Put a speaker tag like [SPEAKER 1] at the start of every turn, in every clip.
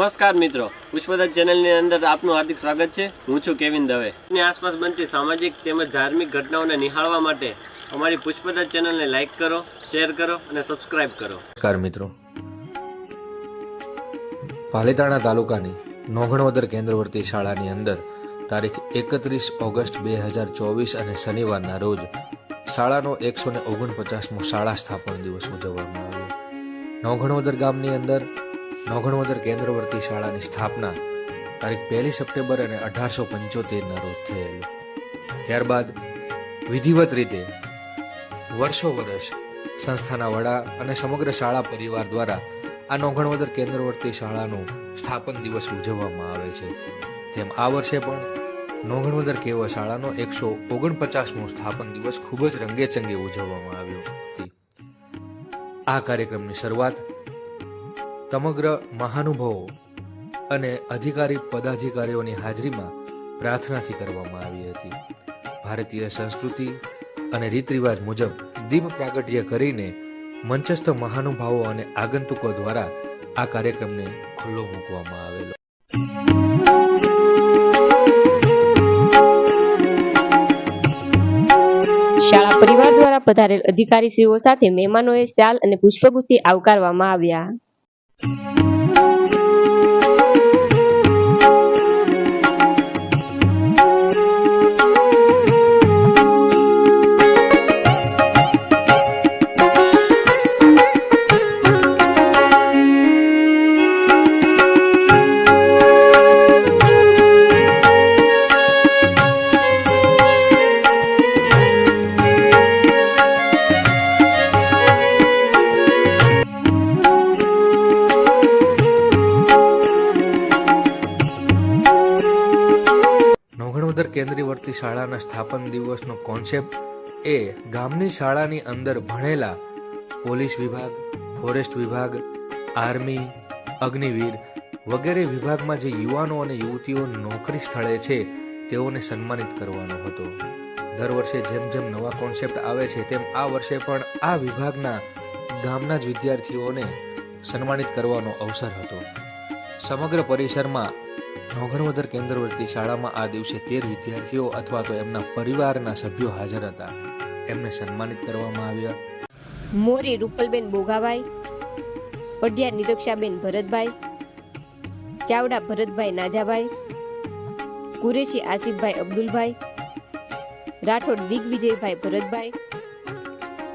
[SPEAKER 1] નમસ્કાર મિત્રો. પુષ્પદત્ત ચેનલની અંદર આપનું હાર્દિક સ્વાગત છે. હું છું કેવિન દવે. ની આસપાસ બનતી સામાજિક તેમજ ધાર્મિક ઘટનાઓને નિહાળવા માટે અમારી પુષ્પદત્ત ચેનલને લાઈક કરો, શેર કરો અને સબસ્ક્રાઇબ કરો.
[SPEAKER 2] નમસ્કાર મિત્રો. પાલીતાણા તાલુકાની નોઘણવદર કેન્દ્રવર્તી શાળાની અંદર તારીખ એકત્રીસ ઓગસ્ટ બે હજાર ચોવીસ અને શનિવારના રોજ શાળાનો એકસો ને ઓગણપચાસમો શાળા સ્થાપન દિવસ ઉજવવામાં આવ્યો. નોઘણવદર ગામની અંદર નોઘણવદર કેન્દ્રવર્તી શાળાની સ્થાપના તારીખ પહેલી સપ્ટેમ્બર અને અઢારસો પંચોતેરના રોજ થયેલી. ત્યારબાદ વિધિવત રીતે વર્ષો વર્ષ સંસ્થાના વડા અને સમગ્ર શાળા પરિવાર દ્વારા આ નોંઘણવદર કેન્દ્રવર્તી શાળાનું સ્થાપન દિવસ ઉજવવામાં આવે છે. તેમ આ વર્ષે પણ નોંઘણવદર કેવા શાળાનો એકસો ઓગણપચાસમો સ્થાપન દિવસ ખૂબ જ રંગેચંગે ઉજવવામાં આવ્યો. આ કાર્યક્રમની શરૂઆત સમગ્ર મહાનુભાવો અને અધિકારી પદાધિકારીઓની હાજરીમાં પ્રાર્થનાથી કરવામાં આવી હતી. ભારતીય સંસ્કૃતિ અને રીત રિવાજ મુજબ દીપ પ્રાગટ્ય કરીને મંચસ્થ મહાનુભાવો અને આગંતુકો દ્વારા આ કાર્યક્રમને ખુલ્લો મૂકવામાં આવેલો.
[SPEAKER 3] શાળા પરિવાર દ્વારા પધારેલ અધિકારીશ્રીઓ સાથે મહેમાનોએ શાલ અને પુષ્પગુથી આવકારવામાં આવ્યા. Thank you.
[SPEAKER 2] નોઘણવદર કેન્દ્રીયવર્તી શાળાના સ્થાપન દિવસનો કોન્સેપ્ટ એ ગામની શાળાની અંદર ભણેલા પોલીસ વિભાગ, ફોરેસ્ટ વિભાગ, આર્મી, અગ્નિવીર વગેરે વિભાગમાં જે યુવાનો અને યુવતીઓ નોકરી સ્થળે છે, તેઓને સન્માનિત કરવાનો હતો. દર વર્ષે જેમ જેમ નવા કોન્સેપ્ટ આવે છે, તેમ આ વર્ષે પણ આ વિભાગના ગામના જ વિદ્યાર્થીઓને સન્માનિત કરવાનો અવસર હતો. સમગ્ર પરિસરમાં નોઘણવદર કેન્દ્રવર્તી શાળામાં આ દિવસે તેર વિદ્યાર્થીઓ અથવા તો એમના પરિવારના સભ્યો હાજર હતા. એમને સન્માનિત કરવામાં આવ્યા.
[SPEAKER 3] મોરી રૂપલબેન બોગાભાઈ પડિયા નિરક્ષાબેન ભરતભાઈ, ચાવડા ભરતભાઈ નાજાભાઈ, કુરેશી આસિફભાઈ અબ્દુલભાઈ, રાઠોડ દિગ્વિજયભાઈ ભરતભાઈ,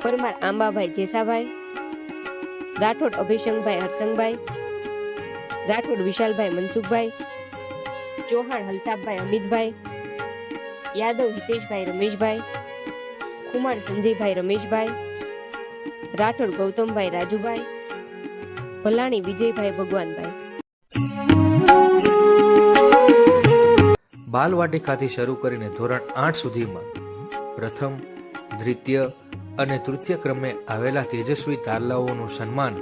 [SPEAKER 3] પરમાર આંબાભાઈ જેસાભાઈ, રાઠોડ અભિષંગભાઈ હરસંગભાઈ, રાઠોડ વિશાલભાઈ મનસુખભાઈ ચૌહાણ હલતાપભાઈ અમિતભાઈ, યાદવ, હિતેશભાઈ, રમેશભાઈ, કુમાર, સંજયભાઈ, રમેશભાઈ, રાઠોડ, ગૌતમભાઈ, રાજુભાઈ, ભલાણી, વિજયભાઈ, ભગવાનભાઈ.
[SPEAKER 2] બાલવાટિકાથી શરૂ કરીને ધોરણ આઠ સુધીમાં પ્રથમ, દ્વિતીય અને તૃતીય ક્રમે આવેલા તેજસ્વી તારલાઓનું સન્માન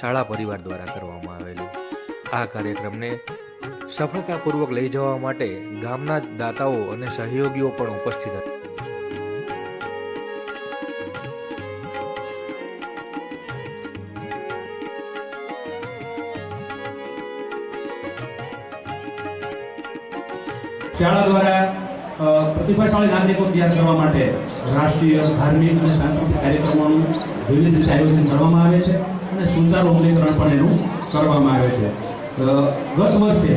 [SPEAKER 2] શાળા પરિવાર દ્વારા કરવામાં આવેલું. આ કાર્યક્રમને સફળતાપૂર્વક લઈ જવા માટે ગામના દાતાઓ અને સહયોગીઓ પણ ઉપસ્થિત હતા.
[SPEAKER 4] શાળા દ્વારા પ્રતિભાશાળી નાગરિકો તૈયાર કરવા માટે રાષ્ટ્રીય, ધાર્મિક અને સાંસ્કૃતિક કાર્યક્રમોનું વિવિધ રીતે આયોજન કરવામાં આવે છે અને સુચારુ અમલીકરણ પણ એનું કરવામાં આવે છે. ગત વર્ષે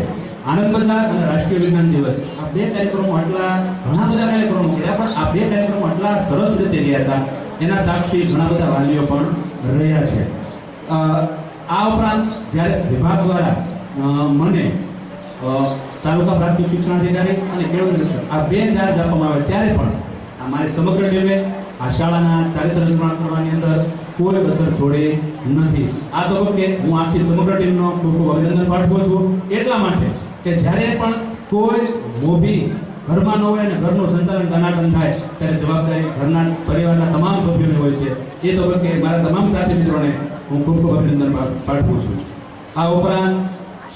[SPEAKER 4] આનંદ બજાર અને રાષ્ટ્રીય વિજ્ઞાન દિવસ. આ બે કાર્યક્રમો આટલા, ઘણા બધા કાર્યક્રમો કર્યા, પણ આ બે કાર્યક્રમો આટલા સરસ રીતે રહ્યા હતા. એના સાક્ષી ઘણા બધા વાલીઓ પણ રહ્યા છે. આ ઉપરાંત જ્યારે વિભાગ દ્વારા મને તાલુકા પ્રાથમિક શિક્ષણાધિકારી અને કેળવણી નિરીક્ષક આ બે ચાર્જ આપવામાં આવે ત્યારે પણ આ મારી સમગ્ર ટીમે આ શાળાના ચારિત્ર નિર્માણ કરવાની અંદર કોઈ અસર છોડી નથી. આ તબક્કે હું આખી સમગ્ર ટીમનો ખૂબ ખૂબ અભિનંદન પાઠવું છું. એટલા માટે કે જ્યારે પણ કોઈ મોભી ઘરમાં ન હોય અને ઘરનું સંચાલન ટનાટન થાય, ત્યારે જવાબદારી ઘરના પરિવારના તમામ સભ્યોને હોય છે. એ તબક્કે મારા તમામ સાથી મિત્રોને હું ખૂબ ખૂબ અભિનંદન પાઠવું છું. આ ઉપરાંત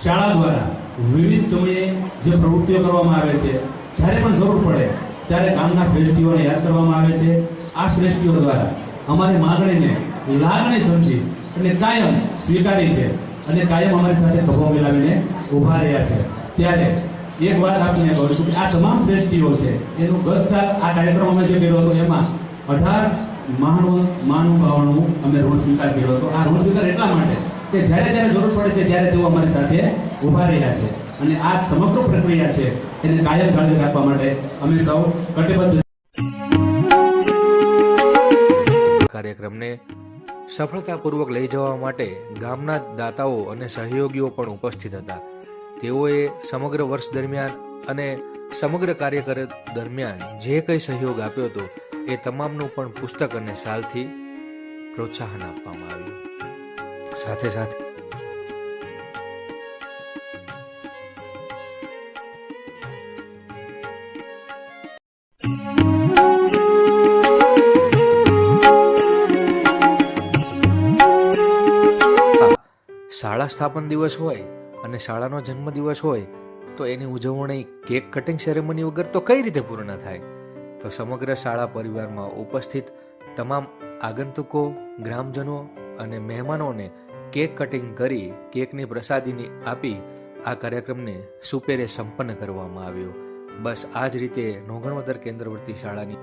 [SPEAKER 4] શાળા દ્વારા વિવિધ સમયે જે પ્રવૃત્તિઓ કરવામાં આવે છે, જ્યારે પણ જરૂર પડે, ત્યારે ગામના શ્રેષ્ઠીઓને યાદ કરવામાં આવે છે. આ શ્રેષ્ઠીઓ દ્વારા અમારી માગણીને લાગણી સમજી અને કાયમ સ્વીકારી છે અને કાયમ અમારી સાથે ખભો મિલાવીને ઊભા રહ્યા છે. ત્યારે એક વાત આપને કહું છું કે આ તમામ શ્રેષ્ઠીઓ છે, એનું ગત સાલ આ કાર્યક્રમ અમે જે કર્યો હતો એમાં અઢાર મહાનુ મહાનુભાવોનું અમે ઋણ સ્વીકાર કર્યો હતો. આ ઋણ સ્વીકાર એટલા માટે કે જ્યારે જ્યારે જરૂર પડે છે ત્યારે તેઓ અમારી સાથે ઊભા રહ્યા છે અને આ સમગ્ર પ્રક્રિયા છે તેને કાયમ જાળવી રાખવા માટે અમે સૌ કટિબદ્ધ
[SPEAKER 2] કાર્યક્રમને સફળતાપૂર્વક લઈ જવા માટે ગામના દાતાઓ અને સહયોગીઓ પણ ઉપસ્થિત હતા. તેઓએ સમગ્ર વર્ષ દરમિયાન અને સમગ્ર કાર્યકર દરમિયાન જે કંઈ સહયોગ આપ્યો હતો એ તમામનું પણ પુસ્તક અને સાલથી પ્રોત્સાહન આપવામાં આવ્યું. સાથે સાથે શાળા સ્થાપન દિવસ હોય અને શાળાનો જન્મદિવસ હોય, તો એની ઉજવણી કેક કટિંગ સેરેમની વગર તો કઈ રીતે પૂર્ણ થાય? તો સમગ્ર શાળા પરિવારમાં ઉપસ્થિત તમામ આગંતુકો, ગ્રામજનો અને મહેમાનોને કેક કટિંગ કરી કેકની પ્રસાદીની આપી આ કાર્યક્રમને સુપેરે સંપન્ન કરવામાં આવ્યો. બસ આ જ રીતે નોંગણવદર કેન્દ્રવર્તી શાળાની